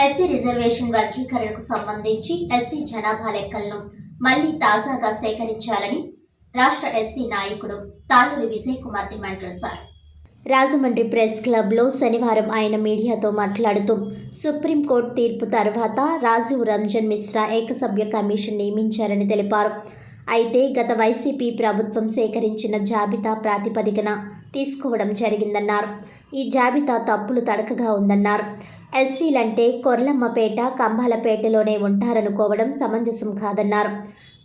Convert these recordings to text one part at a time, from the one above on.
SC reservation వర్గీకరణకు సంబంధించి SC జనాభా లెక్కలను మళ్ళీ తాజాగా సేకరించాలని రాష్ట్ర ఎస్సీ నాయకుడు తాళూరి విజయ్ కుమార్ డిమాండ్ చేశారు. రాజమండ్రి ప్రెస్ క్లబ్లో శనివారం ఆయన మీడియాతో మాట్లాడుతూ సుప్రీంకోర్టు తీర్పు తర్వాత రాజీవ్ రంజన్ మిశ్రా ఏకసభ్య కమిషన్ నియమించారని తెలిపారు. అయితే గత వైసీపీ ప్రభుత్వం సేకరించిన జాబితా ప్రాతిపదికన తీసుకోవడం జరిగిందన్నారు. ఈ జాబితా తప్పులు తడకగా ఉందన్నారు. ఎస్సీలంటే కొర్లమ్మపేట కంబాలపేటలోనే ఉంటారనుకోవడం సమంజసం కాదన్నారు.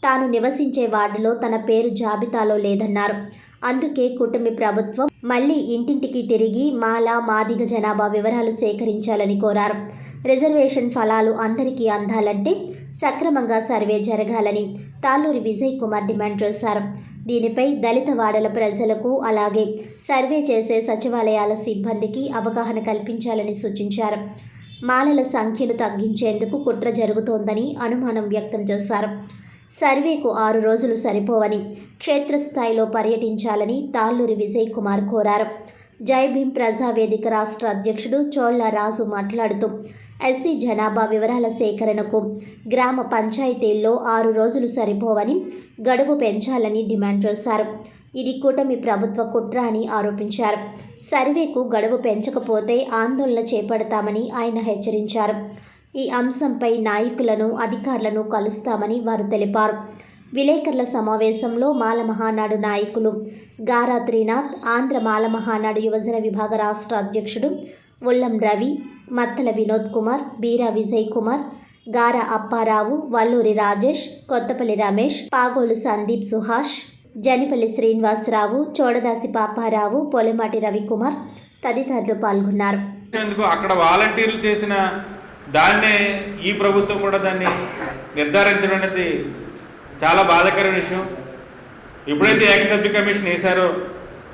తాను నివసించే వార్డులో తన పేరు జాబితాలో లేదన్నారు. అందుకే కూటమి ప్రభుత్వం మళ్ళీ ఇంటింటికి తిరిగి మాల మాదిగ జనాభా వివరాలు సేకరించాలని కోరారు. రిజర్వేషన్ ఫలాలు అందరికీ అందాలంటే సక్రమంగా సర్వే జరగాలని. తాళ్ళూరి విజయ్ కుమార్ డిమాండ్ చేశారు. దీనిపై దళిత వాడల ప్రజలకు అలాగే సర్వే చేసే సచివాలయాల సిబ్బందికి అవగాహన కల్పించాలని సూచించారు. మాలల సంఖ్యను తగ్గించేందుకు కుట్ర జరుగుతోందని అనుమానం వ్యక్తం చేశారు. సర్వేకు ఆరు రోజులు సరిపోవని క్షేత్రస్థాయిలో పర్యటించాలని తాళ్ళూరి విజయ్ కుమార్ కోరారు. జై భీం ప్రజావేదిక రాష్ట్ర అధ్యక్షుడు చోళ్ళ రాజు మాట్లాడుతూ ఎస్సీ జనాభా వివరాల సేకరణకు గ్రామ పంచాయతీల్లో ఆరు రోజులు సరిపోవని గడువు పెంచాలని డిమాండ్ చేశారు. ఇది కూటమి ప్రభుత్వ కుట్ర అని ఆరోపించారు. సర్వేకు గడువు పెంచకపోతే ఆందోళన చేపడతామని ఆయన హెచ్చరించారు. ఈ అంశంపై నాయకులను అధికారులను కలుస్తామని వారు తెలిపారు. విలేకరుల సమావేశంలో మాల మహానాడు నాయకులు గారా త్రినాథ్ ఆంధ్ర మాల మహానాడు యువజన విభాగ రాష్ట్ర అధ్యక్షుడు ఒళ్ళం రవి మత్తల వినోద్ కుమార్ బీరా విజయ్ కుమార్ గార అప్పారావు వల్లూరి రాజేష్ కొత్తపల్లి రమేష్ పాగోలు సందీప్ సుహాష్ జనిపల్లి శ్రీనివాసరావు చోడదాసి పాపారావు పొలిమాటి రవికుమార్ తదితరులు పాల్గొన్నారు. ఎందుకు అక్కడ వాలంటీర్లు చేసిన దాన్నే ఈ ప్రభుత్వం కూడా దాన్ని నిర్ధారించడం అనేది చాలా బాధాకరమైన విషయం. ఎప్పుడైతే ఏకసభ్య కమిషన్ వేశారో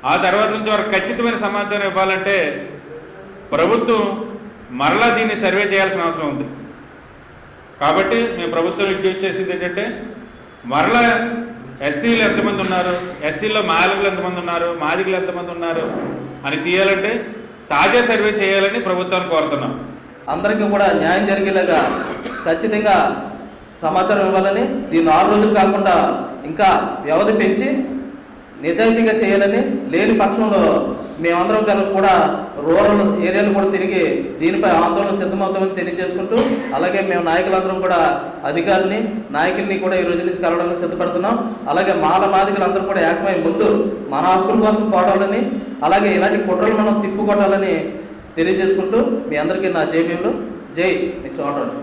ఆ తర్వాత నుంచి వారు ఖచ్చితమైన సమాచారం ఇవ్వాలంటే ప్రభుత్వం మరలా దీన్ని సర్వే చేయాల్సిన అవసరం ఉంది. కాబట్టి మేము ప్రభుత్వం విజ్ఞప్తి చేసింది ఏంటంటే మరలా ఎస్సీలు ఎంతమంది ఉన్నారు ఎస్సీలో మాదిగలు ఎంతమంది ఉన్నారు మాదికలు ఎంతమంది ఉన్నారు అని తీయాలంటే తాజా సర్వే చేయాలని ప్రభుత్వాన్ని కోరుతున్నాం. అందరికీ కూడా న్యాయం జరిగేలాగా ఖచ్చితంగా సమాచారం ఇవ్వాలని దీన్ని ఆరు రోజులు కాకుండా ఇంకా వ్యవధి పెంచి నిజాయితీగా చేయాలని లేని పక్షంలో మేమందరం కలిసి కూడా రూరల్ ఏరియాలు కూడా తిరిగి దీనిపై ఆందోళన సిద్ధమవుతామని తెలియజేసుకుంటూ అలాగే మేము నాయకులందరం కూడా అధికారుల్ని నాయకుల్ని కూడా ఈ రోజు నుంచి కలవడానికి సిద్ధపడుతున్నాం. అలాగే మాల మాదికలందరూ కూడా ఏకమై ముందు మన హక్కుల కోసం పోవడాలని అలాగే ఇలాంటి కుట్రలు మనం తిప్పుకొట్టాలని తెలియజేసుకుంటూ మీ అందరికీ నా జై భీములు. జై మీ చోటరాజు